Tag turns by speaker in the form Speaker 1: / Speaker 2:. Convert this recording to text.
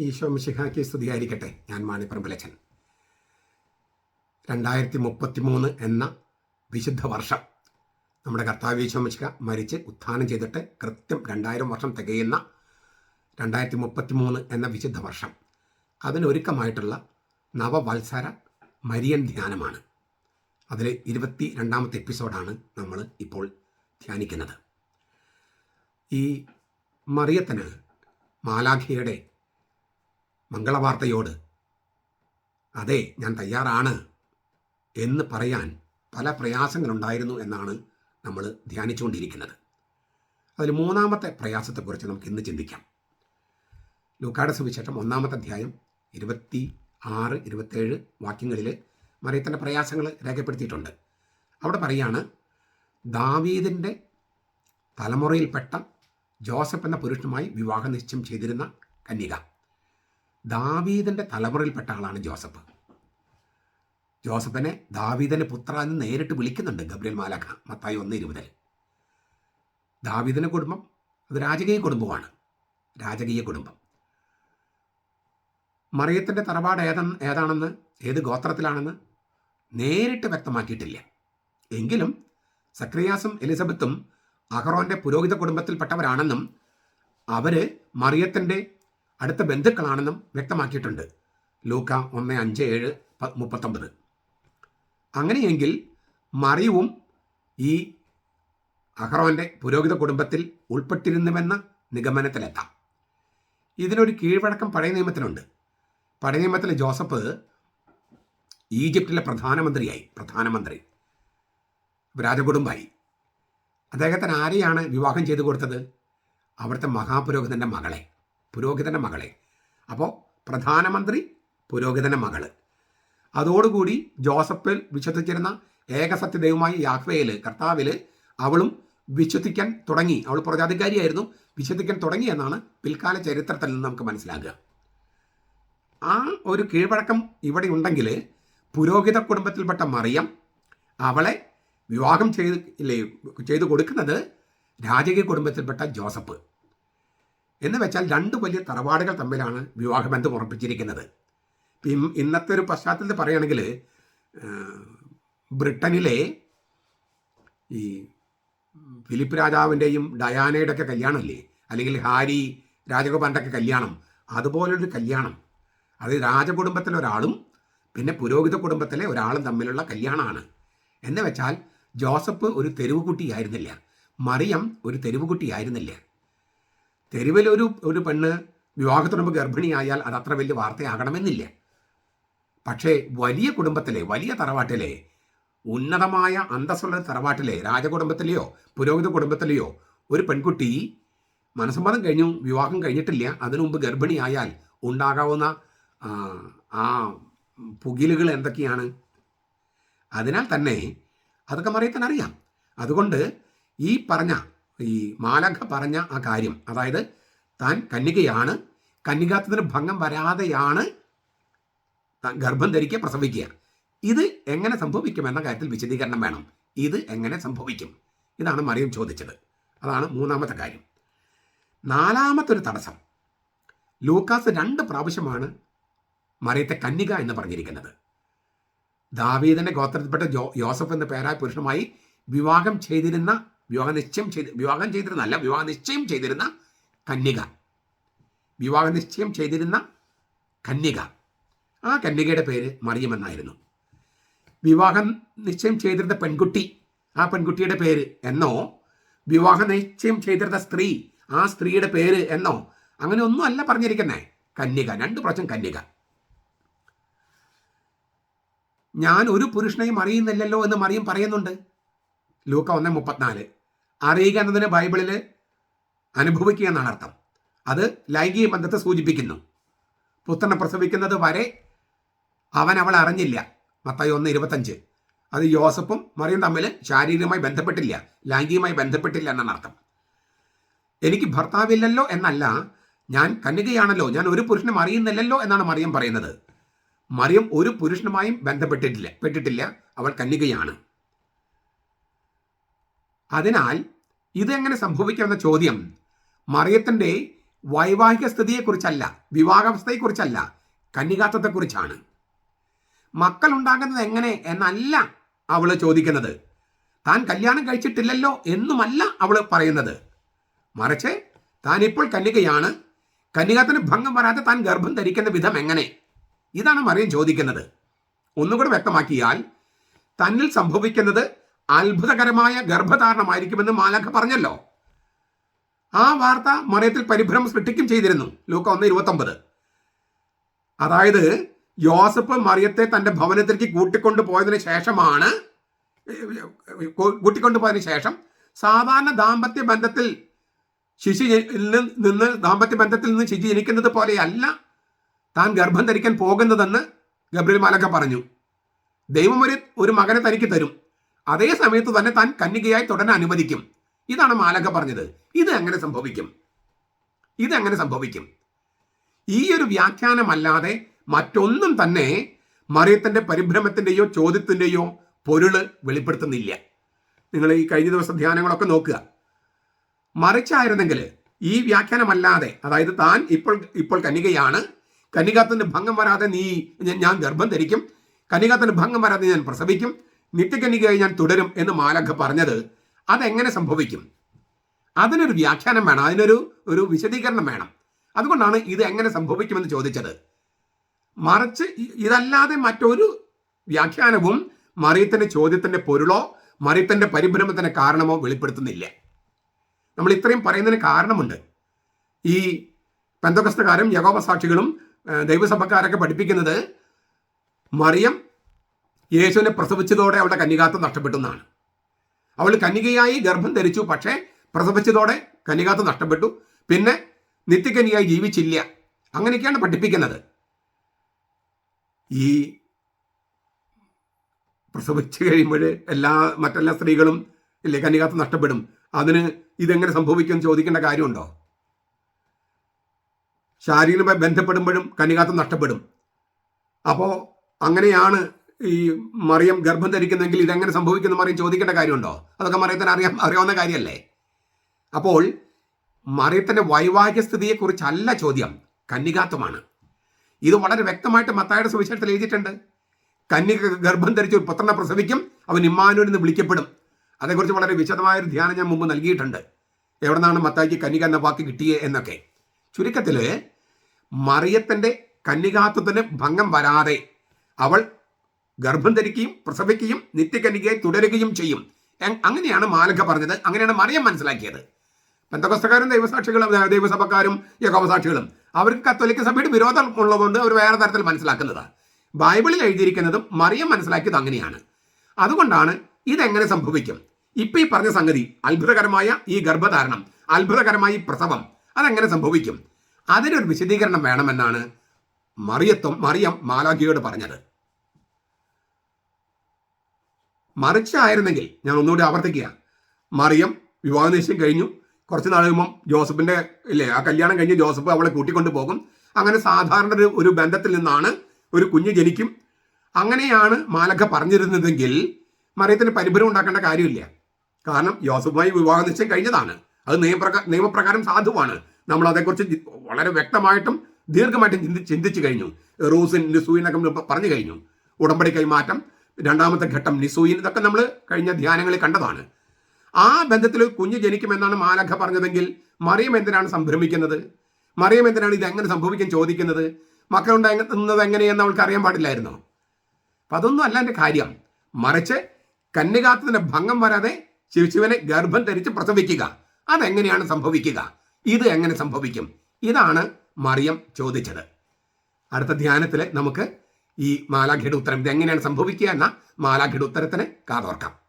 Speaker 1: ഈശോ മിശിഹാക്കി സ്തുതിയായിരിക്കട്ടെ. ഞാൻ മാണിപ്പറമ്പലച്ചൻ. രണ്ടായിരത്തി മുപ്പത്തി മൂന്ന് എന്ന വിശുദ്ധ വർഷം. നമ്മുടെ കർത്താവ് ഈശോ മിശിഹ മരിച്ച് ഉത്ഥാനം ചെയ്തിട്ട് കൃത്യം രണ്ടായിരം വർഷം തികയുന്ന രണ്ടായിരത്തി മുപ്പത്തി മൂന്ന് എന്ന വിശുദ്ധ വർഷം. അതിനൊരുക്കമായിട്ടുള്ള നവവത്സര മരിയൻ ധ്യാനമാണ്. അതിൽ ഇരുപത്തി രണ്ടാമത്തെ എപ്പിസോഡാണ് നമ്മൾ ഇപ്പോൾ ധ്യാനിക്കുന്നത്. ഈ മറിയത്തിന് മാലാഖിയുടെ മംഗളവാർത്തയോട് അതെ ഞാൻ തയ്യാറാണ് എന്ന് പറയാൻ പല പ്രയാസങ്ങളുണ്ടായിരുന്നു എന്നാണ് നമ്മൾ ധ്യാനിച്ചുകൊണ്ടിരിക്കുന്നത്. അതിൽ മൂന്നാമത്തെ പ്രയാസത്തെക്കുറിച്ച് നമുക്ക് ഇന്ന് ചിന്തിക്കാം. ലൂക്കാട് സുവിശേഷം ഒന്നാമത്തെ അധ്യായം ഇരുപത്തി ആറ് ഇരുപത്തേഴ് വാക്യങ്ങളിൽ മറിയത്തിന്റെ പ്രയാസങ്ങൾ രേഖപ്പെടുത്തിയിട്ടുണ്ട്. അവിടെ പറയാണ് ദാവീദിന്റെ തലമുറയിൽപ്പെട്ട ജോസഫ് എന്ന പുരുഷനുമായി വിവാഹ നിശ്ചയം ചെയ്തിരുന്ന കന്യക. ദാവീദിന്റെ തലമുറയിൽപ്പെട്ട ആളാണ് ജോസഫ്. ജോസഫിനെ ദാവീദിന്റെ പുത്ര എന്ന് നേരിട്ട് വിളിക്കുന്നുണ്ട് ഗബ്രിയൽ മാലാഖ മത്തായി ഒന്ന് ഇരുപതിൽ ദാവീദിന്റെ കുടുംബം അത് രാജകീയ കുടുംബമാണ് രാജകീയ കുടുംബം. മറിയത്തിന്റെ തറവാട് ഏത ഏതാണെന്ന് ഏത് ഗോത്രത്തിലാണെന്ന് നേരിട്ട് വ്യക്തമാക്കിയിട്ടില്ല. എങ്കിലും സക്രിയാസും എലിസബത്തും അഹ്റോന്റെ പുരോഹിത കുടുംബത്തിൽപ്പെട്ടവരാണെന്നും അവർ മറിയത്തിന്റെ അടുത്ത ബന്ധുക്കളാണെന്നും വ്യക്തമാക്കിയിട്ടുണ്ട്. ലൂക്ക ഒന്ന് അഞ്ച് ഏഴ് മുപ്പത്തൊമ്പത്. അങ്ങനെയെങ്കിൽ മറിയവും ഈ അഹ്റോന്റെ പുരോഹിത കുടുംബത്തിൽ ഉൾപ്പെട്ടിരുന്നുവെന്ന നിഗമനത്തിലെത്താം. ഇതിനൊരു കീഴ്വഴക്കം പഴയ നിയമത്തിലുണ്ട്. പഴയ നിയമത്തിലെ ജോസഫ് ഈജിപ്തിലെ പ്രധാനമന്ത്രിയായി പ്രധാനമന്ത്രി രാജകുടുംബായി. അദ്ദേഹത്തിന് ആരെയാണ് വിവാഹം ചെയ്തു കൊടുത്തത്? അവിടുത്തെ മഹാപുരോഹിതന്റെ മകളെ. പുരോഹിതന്റെ മകളെ. അപ്പോൾ പ്രധാനമന്ത്രി പുരോഹിതന്റെ മകൾ. അതോടുകൂടി ജോസഫിൽ വിശ്വസിച്ചിരുന്ന ഏകസത്യദൈവമായ യാഹ്വയിൽ കർത്താവിൽ അവളും വിശ്വസിക്കാൻ തുടങ്ങി. അവൾ പ്രജാധികാരിയായിരുന്നു. വിശ്വസിക്കാൻ തുടങ്ങി എന്നാണ് പിൽക്കാല ചരിത്രത്തിൽ നിന്ന് നമുക്ക് മനസ്സിലാക്കുക ആ ഒരു കീഴ്വഴക്കം ഇവിടെ ഉണ്ടെങ്കിൽ പുരോഹിത കുടുംബത്തിൽപ്പെട്ട മറിയം അവളെ വിവാഹം ചെയ്ത് ചെയ്തു കൊടുക്കുന്നത് രാജകീയ കുടുംബത്തിൽപ്പെട്ട ജോസഫ്. എന്ന് വെച്ചാൽ രണ്ട് വലിയ തറവാടുകൾ തമ്മിലാണ് വിവാഹബന്ധം ഉറപ്പിച്ചിരിക്കുന്നത്. ഇപ്പം ഇന്നത്തെ ഒരു പശ്ചാത്തലത്തിൽ പറയുകയാണെങ്കിൽ ബ്രിട്ടനിലെ ഈ ഫിലിപ്പ് രാജാവിന്റെയും ഡയാനയുടെ ഒക്കെ കല്യാണമല്ലേ? അല്ലെങ്കിൽ ഹാരി രാജഗോപാലിന്റെ ഒക്കെ കല്യാണം. അതുപോലൊരു കല്യാണം. അത് രാജകുടുംബത്തിലെ ഒരാളും പിന്നെ പുരോഹിത കുടുംബത്തിലെ ഒരാളും തമ്മിലുള്ള കല്യാണമാണ്. എന്ന് വെച്ചാൽ ജോസഫ് ഒരു തെരുവുകുട്ടിയായിരുന്നില്ല. മറിയം ഒരു തെരുവ് കുട്ടിയായിരുന്നില്ല തെരുവിലൊരു ഒരു പെണ്ണ് വിവാഹത്തിന് മുമ്പ് ഗർഭിണിയായാൽ അത് അത്ര വലിയ വാർത്തയാകണമെന്നില്ല. പക്ഷേ വലിയ കുടുംബത്തിലെ വലിയ തറവാട്ടിലെ ഉന്നതമായ അന്തസ്സുള്ള തറവാട്ടിലെ രാജകുടുംബത്തിലെയോ പുരോഹിത കുടുംബത്തിലെയോ ഒരു പെൺകുട്ടി മനസ്സമ്മതം കഴിഞ്ഞു വിവാഹം കഴിഞ്ഞിട്ടില്ല അതിനു മുമ്പ് ഗർഭിണിയായാൽ ഉണ്ടാകാവുന്ന ആ, ആ പുകിലുകൾ എന്തൊക്കെയാണ്? അതിനാൽ തന്നെ അതൊക്കെ മറിയത്തിന് അറിയാം അതുകൊണ്ട് ഈ പറഞ്ഞ ഈ മാലഖ പറഞ്ഞ ആ കാര്യം. അതായത് താൻ കന്യകയാണ് കന്യകാത്വത്തിന് ഭംഗം വരാതെയാണ് ഗർഭം ധരിക്കുക പ്രസവിക്കുക ഇത് എങ്ങനെ സംഭവിക്കും എന്ന കാര്യത്തിൽ വിശദീകരണം വേണം. ഇത് എങ്ങനെ സംഭവിക്കും? ഇതാണ് മറിയം ചോദിച്ചത്. അതാണ് മൂന്നാമത്തെ കാര്യം. നാലാമത്തെ ഒരു തടസ്സം. ലൂക്കാസ് രണ്ട് പ്രാവശ്യമാണ് മറിയത്തെ കന്യക എന്ന് പറഞ്ഞിരിക്കുന്നത്. ദാവീദിന്റെ ഗോത്രത്തിൽപ്പെട്ട ജോ യോസഫ് എന്ന പേരായ പുരുഷനുമായി വിവാഹം ചെയ്തിരുന്ന വിവാഹ നിശ്ചയം ചെയ്ത് വിവാഹം ചെയ്തിരുന്നല്ല വിവാഹ നിശ്ചയം ചെയ്തിരുന്ന കന്യക. വിവാഹ നിശ്ചയം ചെയ്തിരുന്ന കന്യക. ആ കന്യകയുടെ പേര് മറിയമെന്നായിരുന്നു. വിവാഹം നിശ്ചയം ചെയ്തിരുന്ന പെൺകുട്ടി ആ പെൺകുട്ടിയുടെ പേര് എന്നോ വിവാഹ നിശ്ചയം ചെയ്തിരുന്ന സ്ത്രീ ആ സ്ത്രീയുടെ പേര് എന്നോ അങ്ങനെ ഒന്നും അല്ല പറഞ്ഞിരിക്കുന്നേ. കന്യക രണ്ട് പ്രാവശ്യം കന്യക. ഞാൻ ഒരു പുരുഷനെയും അറിയുന്നില്ലല്ലോ എന്ന് മറിയം പറയുന്നുണ്ട്. ലൂക്ക ഒന്ന് മുപ്പത്തിനാല്. അറിയുക എന്നതിന് ബൈബിളിൽ അനുഭവിക്കുക എന്നാണ് അർത്ഥം. അത് ലൈംഗിക ബന്ധത്തെ സൂചിപ്പിക്കുന്നു. പുത്രനെ പ്രസവിക്കുന്നത് വരെ അവൻ അവൾ അറിഞ്ഞില്ല. മത്തായി ഒന്ന് ഇരുപത്തഞ്ച്. അത് യോസഫും മറിയും തമ്മിൽ ശാരീരികമായി ബന്ധപ്പെട്ടില്ല ലൈംഗികമായി ബന്ധപ്പെട്ടില്ല എന്നാണ് അർത്ഥം. എനിക്ക് ഭർത്താവില്ലല്ലോ എന്നല്ല ഞാൻ കന്യകയാണല്ലോ ഞാൻ ഒരു പുരുഷനും അറിയുന്നില്ലല്ലോ എന്നാണ് മറിയം പറയുന്നത്. മറിയം ഒരു പുരുഷനുമായും ബന്ധപ്പെട്ടിട്ടില്ല പെട്ടിട്ടില്ല അവൾ കന്യകയാണ്. അതിനാൽ ഇത് എങ്ങനെ സംഭവിക്കാമെന്ന ചോദ്യം മറിയത്തിന്റെ വൈവാഹിക സ്ഥിതിയെക്കുറിച്ചല്ല വിവാഹാവസ്ഥയെക്കുറിച്ചല്ല കന്യകാത്വത്തെക്കുറിച്ചാണ്. മക്കൾ ഉണ്ടാകുന്നത് എങ്ങനെ എന്നല്ല അവൾ ചോദിക്കുന്നത്. താൻ കല്യാണം കഴിച്ചിട്ടില്ലല്ലോ എന്നുമല്ല അവൾ പറയുന്നത്. മറിച്ച് താൻ ഇപ്പോൾ കന്യകയാണ് കന്യകത്തിന് ഭംഗം വരാതെ താൻ ഗർഭം ധരിക്കുന്ന വിധം എങ്ങനെ? ഇതാണ് മറിയം ചോദിക്കുന്നത്. ഒന്നുകൂടെ വ്യക്തമാക്കിയാൽ തന്നിൽ സംഭവിക്കുന്നത് അത്ഭുതകരമായ ഗർഭധാരണമായിരിക്കുമെന്ന് മാലാഖ പറഞ്ഞല്ലോ. ആ വാർത്ത മറിയത്തിൽ പരിഭ്രമം സൃഷ്ടിക്കും ചെയ്തിരുന്നു. ലൂക്ക ഒന്ന് ഇരുപത്തൊമ്പത്. അതായത് യോസഫ് മറിയത്തെ തന്റെ ഭവനത്തിലേക്ക് കൂട്ടിക്കൊണ്ടു പോയതിന് ശേഷമാണ് കൂട്ടിക്കൊണ്ടു പോയതിനു ശേഷം സാധാരണ ദാമ്പത്യ ബന്ധത്തിൽ ശിശു നിന്ന് ദാമ്പത്യ ബന്ധത്തിൽ നിന്ന് ശിശു ജനിക്കുന്നത് പോലെയല്ല താൻ ഗർഭം ധരിക്കാൻ പോകുന്നതെന്ന് ഗബ്രിൽ മാലക പറഞ്ഞു. ദൈവം ഒരു ഒരു മകനെ തനിക്ക് തരും. അതേ സമയത്ത് തന്നെ താൻ കന്യകയായി തുടരാൻ അനുവദിക്കും. ഇതാണ് മാലക പറഞ്ഞത്. ഇത് എങ്ങനെ സംഭവിക്കും? ഇത് എങ്ങനെ സംഭവിക്കും? ഈ ഒരു വ്യാഖ്യാനമല്ലാതെ മറ്റൊന്നും തന്നെ മറിയത്തിന്റെ പരിഭ്രമത്തിന്റെയോ ചോദ്യത്തിന്റെയോ പൊരുൾ വെളിപ്പെടുത്തുന്നില്ല. നിങ്ങൾ ഈ കഴിഞ്ഞ ദിവസം ധ്യാനങ്ങളൊക്കെ നോക്കുക. മറിച്ചായിരുന്നെങ്കിൽ ഈ വ്യാഖ്യാനമല്ലാതെ അതായത് താൻ ഇപ്പോൾ ഇപ്പോൾ കന്യകയാണ് കന്യകാത്തിന് ഭംഗം വരാതെ നീ ഞാൻ ഗർഭം ധരിക്കും കന്യകാത്തിന് ഭംഗം വരാതെ ഞാൻ പ്രസവിക്കും നിത്യകന്യകയായി ഞാൻ തുടരും എന്ന് മാലഖ പറഞ്ഞത് അതെങ്ങനെ സംഭവിക്കും? അതിനൊരു വ്യാഖ്യാനം വേണം അതിനൊരു ഒരു വിശദീകരണം വേണം. അതുകൊണ്ടാണ് ഇത് എങ്ങനെ സംഭവിക്കുമെന്ന് ചോദിച്ചത്. മറിച്ച് ഇതല്ലാതെ മറ്റൊരു വ്യാഖ്യാനവും മറിയത്തിന്റെ ചോദ്യത്തിന്റെ പൊരുളോ മറിയത്തിന്റെ പരിഭ്രമത്തിന്റെ കാരണമോ വെളിപ്പെടുത്തുന്നില്ല. നമ്മൾ ഇത്രയും പറയുന്നതിന് കാരണമുണ്ട്. ഈ പെന്തകസ്തകാരും യഹോവ സാക്ഷികളും ഏഹ്, ദൈവസഭക്കാരൊക്കെ പഠിപ്പിക്കുന്നത് മറിയം യേശുവിനെ പ്രസവിച്ചതോടെ അവളുടെ കന്യകാത്വം നഷ്ടപ്പെട്ടു എന്നാണ് അവൾ കന്യകയായി ഗർഭം ധരിച്ചു പക്ഷേ പ്രസവിച്ചതോടെ കന്യകാത്വം നഷ്ടപ്പെട്ടു. പിന്നെ നിത്യകന്യയായി ജീവിച്ചില്ല. അങ്ങനെയൊക്കെയാണ് പഠിപ്പിക്കുന്നത്. ഈ പ്രസവിച്ചു കഴിയുമ്പോൾ എല്ലാ മറ്റെല്ലാ സ്ത്രീകളും ഇല്ലേ കന്യകാത്വം നഷ്ടപ്പെടും. അതിന് ഇതെങ്ങനെ സംഭവിക്കുമെന്ന് ചോദിക്കേണ്ട കാര്യമുണ്ടോ? ശാരീരികമായി ബന്ധപ്പെടുമ്പോഴും കന്യകാത്വം നഷ്ടപ്പെടും. അപ്പോൾ അങ്ങനെയാണ് ഈ മറിയം ഗർഭം ധരിക്കുന്നെങ്കിൽ ഇതെങ്ങനെ സംഭവിക്കുന്ന മറിയം ചോദിക്കേണ്ട കാര്യമുണ്ടോ? അതൊക്കെ മറിയത്തിന് അറിയാം അറിയാവുന്ന കാര്യമല്ലേ? അപ്പോൾ മറിയത്തിന്റെ വൈവാഹിക സ്ഥിതിയെക്കുറിച്ചല്ല ചോദ്യം. കന്യകാത്വമാണ്. ഇത് വളരെ വ്യക്തമായിട്ട് മത്തായുടെ സുവിശേഷത്തിൽ എഴുതിയിട്ടുണ്ട്. കന്യക ഗർഭം ധരിച്ച് ഒരു പുത്രനെ പ്രസവിക്കും അവൻ ഇമ്മാനൂർ എന്ന് വിളിക്കപ്പെടും. അതേക്കുറിച്ച് വളരെ വിശദമായ ഒരു ധ്യാനം ഞാൻ മുമ്പ് നൽകിയിട്ടുണ്ട്. എവിടെ നിന്നാണ് മത്തായിക്ക് കന്യക എന്ന വാക്ക് കിട്ടിയത് എന്നൊക്കെ. ചുരുക്കത്തിൽ മറിയത്തിന്റെ കന്യകാത്വത്തിന് ഭംഗം വരാതെ അവൾ ഗർഭം ധരിക്കുകയും പ്രസവിക്കുകയും നിത്യകനികയെ തുടരുകയും ചെയ്യും. അങ്ങനെയാണ് മാലക പറഞ്ഞത്. അങ്ങനെയാണ് മറിയം മനസ്സിലാക്കിയത്. ബന്ധകസ്ഥക്കാരും ദൈവസാക്ഷികളും ദൈവസഭക്കാരും യഹോവസാക്ഷികളും അവർക്ക് കത്തോലിക്ക സഭയുടെ വിരോധം ഉള്ളതുകൊണ്ട് അവർ വേറെ തരത്തിൽ മനസ്സിലാക്കുന്നതാണ് ബൈബിളിൽ എഴുതിയിരിക്കുന്നതും മറിയം മനസ്സിലാക്കിയത് അങ്ങനെയാണ്. അതുകൊണ്ടാണ് ഇതെങ്ങനെ സംഭവിക്കും? ഇപ്പൊ ഈ പറഞ്ഞ സംഗതി അത്ഭുതകരമായ ഈ ഗർഭധാരണം അത്ഭുതകരമായ ഈ പ്രസവം അതെങ്ങനെ സംഭവിക്കും? അതിനൊരു വിശദീകരണം വേണമെന്നാണ് മറിയത്വം മറിയം മാലാഖിയോട് പറഞ്ഞത്. മറിച്ചായിരുന്നെങ്കിൽ ഞാൻ ഒന്നുകൂടി ആവർത്തിക്കുക മറിയം വിവാഹ നിശ്ചയം കഴിഞ്ഞു. കുറച്ച് നാൾ കഴിയുമ്പം ജോസഫിന്റെ ഇല്ലേ ആ കല്യാണം കഴിഞ്ഞ് ജോസഫ് അവളെ കൂട്ടിക്കൊണ്ടു പോകും. അങ്ങനെ സാധാരണ ഒരു ഒരു ബന്ധത്തിൽ നിന്നാണ് ഒരു കുഞ്ഞ് ജനിക്കും. അങ്ങനെയാണ് മാലഖ പറഞ്ഞിരുന്നതെങ്കിൽ മറിയത്തിന് പരിഭരം ഉണ്ടാക്കേണ്ട കാര്യമില്ല. കാരണം ജോസഫുമായി വിവാഹ നിശ്ചയം കഴിഞ്ഞതാണ്. അത് നിയമപ്രകാരം നിയമപ്രകാരം സാധുവാണ്. നമ്മൾ അതേക്കുറിച്ച് വളരെ വ്യക്തമായിട്ടും ദീർഘമായിട്ടും ചിന്തി ചിന്തിച്ചു കഴിഞ്ഞു. റൂസിൻ സൂയിനൊക്കെ പറഞ്ഞു കഴിഞ്ഞു. ഉടമ്പടി കൈമാറ്റം രണ്ടാമത്തെ ഘട്ടം നിസൂയിൻ ഇതൊക്കെ നമ്മൾ കഴിഞ്ഞ ധ്യാനങ്ങളിൽ കണ്ടതാണ്. ആ ബന്ധത്തിൽ കുഞ്ഞ് ജനിക്കുമെന്നാണ് മാലഖ പറഞ്ഞതെങ്കിൽ മറിയം എന്തിനാണ് സംഭ്രമിക്കുന്നത്? മറിയം എന്തിനാണ് ഇത് എങ്ങനെ സംഭവിക്കാൻ ചോദിക്കുന്നത്? മക്കളുണ്ടാകുന്നത് എങ്ങനെയെന്ന് അവൾക്ക് അറിയാൻ പാടില്ലായിരുന്നോ? അപ്പൊ അതൊന്നും അല്ല എന്റെ കാര്യം. മറിച്ച് കന്യകാത്വത്തിന് ഭംഗം വരാതെ ശിവശിവനെ ഗർഭം ധരിച്ച് പ്രസവിക്കുക. അതെങ്ങനെയാണ് സംഭവിക്കുക? ഇത് എങ്ങനെ സംഭവിക്കും? ഇതാണ് മറിയം ചോദിച്ചത്. അടുത്ത ധ്യാനത്തിൽ നമുക്ക് ഈ മാലാഖയുടെ ഉത്തരം ഇത് എങ്ങനെയാണ് സംഭവിക്കുക എന്ന മാലാഖയുടെ ഉത്തരത്തിന് കാതോർക്കാം.